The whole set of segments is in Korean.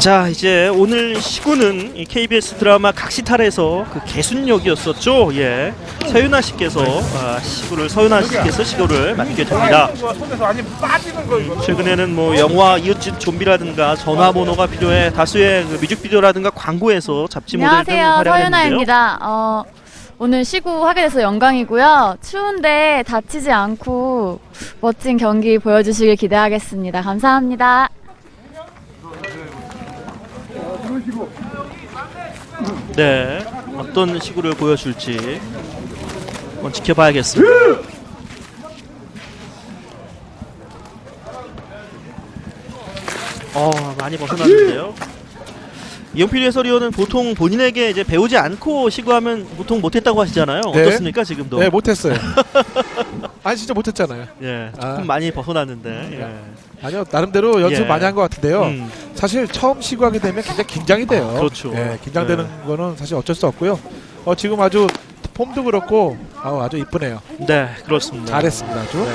자 이제 오늘 시구는 이 KBS 드라마 각시탈에서 그 개순역이었었죠. 예, 서윤아 씨께서 아, 시구를 서윤아 씨께서 시구를 맡게 됩니다. 최근에는 뭐 영화 이웃집 좀비라든가 전화번호가 필요해 다수의 그 뮤직비디오라든가 광고에서 잡지 모델 등 안녕하세요. 활약했는데요. 서윤아입니다. 어, 오늘 시구 하게 돼서 영광이고요. 추운데 다치지 않고 멋진 경기 보여주시길 기대하겠습니다. 감사합니다. 네, 어떤 시구를 보여줄지 한번 지켜봐야겠습니다. 어, 많이 벗어났는데요. 이용필 해설위원은 보통 본인에게 이제 배우지 않고 시구하면 보통 못했다고 하시잖아요. 네. 어떻습니까 지금도? 네 못했어요. 아니 진짜 못했잖아요. 예, 조금 아. 많이 벗어났는데. 예. 아니요 나름대로 연습 예. 많이 한 것 같은데요. 음, 사실 처음 시구하게 되면 굉장히 긴장이 돼요. 그렇죠. 예, 긴장되는 거는 사실 어쩔 수 없고요. 어, 지금 아주 폼도 그렇고 아우, 아주 이쁘네요. 네, 그렇습니다. 잘했습니다. 아주.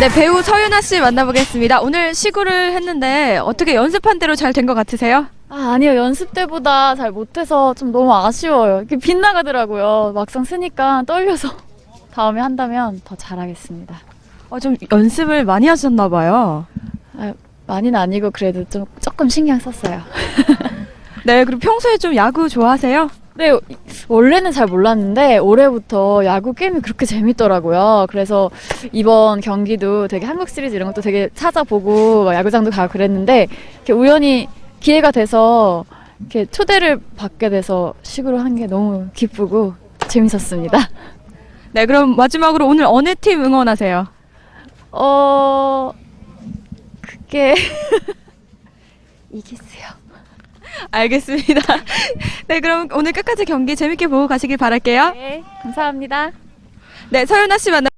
네, 배우 서윤아 씨 만나보겠습니다. 오늘 시구를 했는데 어떻게 연습한 대로 잘 된 것 같으세요? 아, 아니요. 연습 때보다 잘 못해서 좀 너무 아쉬워요. 이렇게 빗나가더라고요. 막상 쓰니까 떨려서 다음에 한다면 더 잘하겠습니다. 어, 좀 연습을 많이 하셨나 봐요. 많이는 아니고 그래도 좀 조금 신경 썼어요. 네, 그리고 평소에 좀 야구 좋아하세요? 네, 원래는 잘 몰랐는데 올해부터 야구 게임이 그렇게 재밌더라고요. 그래서 이번 경기도 되게 한국 시리즈 이런 것도 되게 찾아보고 막 야구장도 가고 그랬는데 이렇게 우연히 기회가 돼서 이렇게 초대를 받게 돼서 시구로 한 게 너무 기쁘고 재밌었습니다. 네, 그럼 마지막으로 오늘 어느 팀 응원하세요? 어, 그게 이기세요. 알겠습니다. 네, 그럼 오늘 끝까지 경기 재밌게 보고 가시길 바랄게요. 네, 감사합니다. 네, 서윤아 씨 만나